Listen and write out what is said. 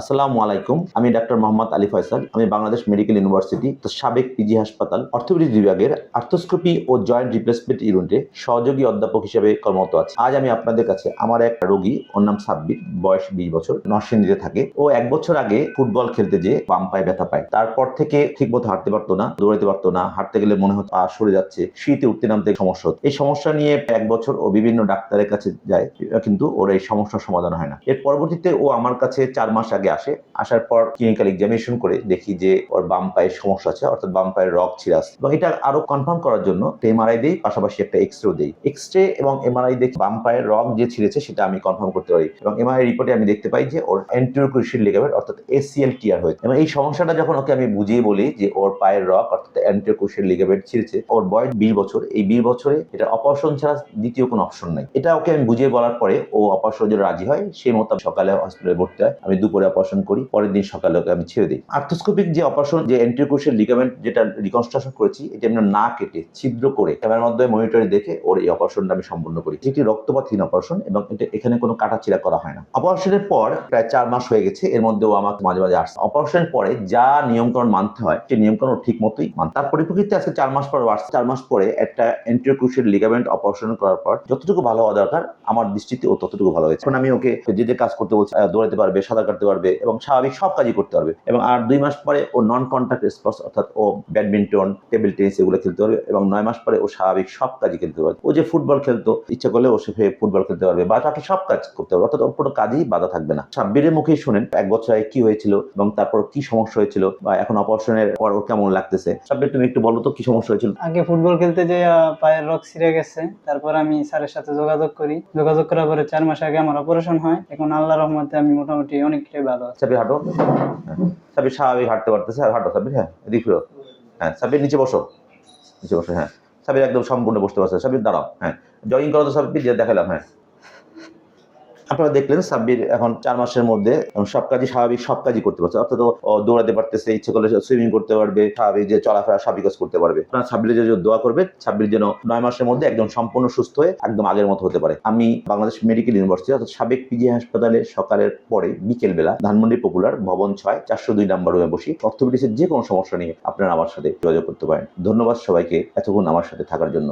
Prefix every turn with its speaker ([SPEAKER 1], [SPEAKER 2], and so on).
[SPEAKER 1] আসসালামু আলাইকুম। আমি ডাক্তার মোহাম্মদ আলী ফয়সাল। আমি বাংলাদেশ মেডিকেল ইউনিভার্সিটি তো সাবেক পিজি হাসপাতাল অর্থোপেডিক বিভাগের আর্থোস্কোপি ও জয়েন্ট রিপ্লেসমেন্ট ইউনিটে সহযোগী অধ্যাপক হিসেবে কর্মরত আছি। আজ আমি আপনাদের কাছে আমার এক রোগী, ওর নাম সাব্বির, বয়স বিশ বছর, নরসিংদীতে থাকে। ও এক বছর আগে ফুটবল খেলতে যেয়ে বাম পায়ে ব্যথা পায়। তারপর থেকে ঠিক মতো হাঁটতে পারতো না দৌড়াতে পারতো না, হাঁটতে গেলে মনে হতো পা সরে যাচ্ছে, শীতে উঠতে নামতে সমস্যা হতো এই সমস্যা নিয়ে এক বছর ও বিভিন্ন ডাক্তারের কাছে যায়, কিন্তু ওর এই সমস্যার সমাধান হয় না। এর পরবর্তীতে ও আমার কাছে চার মাস আগে আসে। আসার পর ক্লিনিক্যাল এক্সামিনেশন করে দেখি যে ওর বাম পায়ের সমস্যা আছে, অর্থাৎ বাম পায়ের রক আছে এবং এটা আরও কনফার্ম করার জন্য এমআরআই দিই, পাশাপাশি একটা এক্স রে দিই এক্স রে এবং এমআরআই দেখি বাম পায়ের রক যে ছিঁড়েছে সেটা আমি কনফার্ম করতে পারি। এবং এমআরআই রিপোর্টে আমি দেখতে পাই যে ওর অ্যান্টিরিয়র ক্রুশিয়াল লিগামেন্ট অর্থাৎ এসিএল টিয়ার হয়েছে। এবং এই সমস্যাটা যখন ওকে আমি বুঝিয়ে বলি যে ওর পায়ের রক অর্থাৎ অ্যান্টিরিয়র ক্রুশিয়াল লিগামেন্ট ছিঁড়েছে, ওর বয়স বিশ বছর, এই বিশ বছরে এটা অপারেশন ছাড়া দ্বিতীয় কোনো অপশন নাই। এটা ওকে আমি বুঝিয়ে বলার পরে ও অপারেশন রাজি হয়। সেই মতো সকালে হসপিটালে ভর্তি হয়। আমি দুপুরে অপারেশন করি, পরের দিন সকালে ওকে আমি ছেড়ে দিই। আর্থোস্কোপিক যে অপারেশন, যে এন্ট্রিকোশিয়াল লিগামেন্ট যেটা রিকনস্ট্রাকশন করেছি, এটা আমি না কেটে ছিদ্র করে ক্যামেরার মাধ্যমে মনিটরে দেখে ওর এই অপারেশনটা আমি সম্পূর্ণ করি। যেটি রক্তপাতহীন অপারেশন এবং এটা এখানে কোনো কাটাচিরা করা হয় না। অপারেশনের পর প্রায় চার মাস হয়ে গেছে, এর মধ্যেও আমাকে মাঝে মাঝে আসছে। অপারেশনের পরে যা নিয়মকানুন মানতে হয়, সেই নিয়মকানুন ও ঠিক মতোই মান তার পরিপ্রেক্ষিতে আজকে চার মাস পর আসছে। চার মাস পরে একটা এন্ট্রিকোশিয়াল লিগামেন্ট অপারেশন করার পর যতটুকু ভালো হওয়া দরকার, আমার দৃষ্টিতে ও ততটুকু ভালো হয়েছে। এখন আমি ওকে যে যে কাজ করতে বলছি দৌড়াতে পারবে, সাঁতার কাটতে পারবে এবং স্বাভাবিক সব কাজই করতে পারবে এবং আর দুই মাস পরে ও নন কন্ট্যাক্ট স্পোর্টস অর্থাৎ ও ব্যাডমিন্টন টেবিল টেনিস এগুলো খেলতে পারবে এবং নয় মাস পরে ও স্বাভাবিক সব কাজই খেলতে পারবে। ও যে ফুটবল খেলতো, ইচ্ছা করলে ও সে ফুটবল খেলতে পারবে বা তাকে সব কাজ করতে পারবে অর্থাৎ ওর কোনো কাজেই বাধা থাকবে না। সাব্বিরের মুখেই শুনেন, এক বছর আগে কি হয়েছিল এবং তারপর কি সমস্যা হয়েছিল বা এখন অপারেশনের পর ওর কেমন লাগতেছে? সাব্বির, তুমি একটু বলো তো কি সমস্যা হয়েছিল?
[SPEAKER 2] আগে ফুটবল খেলতে যে পায়ের রক ছিঁড়ে গেছে, তারপর আমি স্যারের সাথে যোগাযোগ করি। যোগাযোগ করার পরে চার মাস আগে আমার অপারেশন হয়। এখন আল্লাহ রহমতে আমি মোটামুটি অনেকটাই ভালো আছি।
[SPEAKER 1] সাবির স্বাভাবিক হাঁটতে পারতেছে। আর হাঁটো সাবির হ্যাঁ এদিক ফিরো। হ্যাঁ সাবির নিচে বসো। নিচে বসো হ্যাঁ। সাবির একদম সম্পূর্ণ বসতে পারছে সাবির দাঁড়াও হ্যাঁ। জয়িং করো তো সাবির দেখালাম হ্যাঁ। আপনারা দেখলেন সাব্বির এখন চার মাসের মধ্যে সব কাজই স্বাভাবিক, সব কাজই করতে পারছে। অর্থাৎ দৌড়াতে পারতেছে, ইচ্ছে করলে সুইমিং করতে পারবে, স্বাভাবিক যে চলাফেরা স্বাভাবিক কাজ করতে পারবে। আপনারা সাব্বিরের যে দোয়া করবে সাব্বির যেন নয় মাসের মধ্যে একদম সম্পূর্ণ সুস্থ হয়ে একদম আগের মতো হতে পারে। আমি বাংলাদেশ মেডিকেল ইউনিভার্সিটি, অর্থাৎ সাবেক পিজি হাসপাতালে সকালের পরে বিকেল বেলা ধানমন্ডি পপুলার ভবন ছয়, চারশো দুই নাম্বার রুমে বসি। অর্থোপেডিক্সের যে কোনো সমস্যা নিয়ে আপনারা আমার সাথে যোগাযোগ করতে পারেন। ধন্যবাদ সবাইকে এতক্ষণ আমার সাথে থাকার জন্য।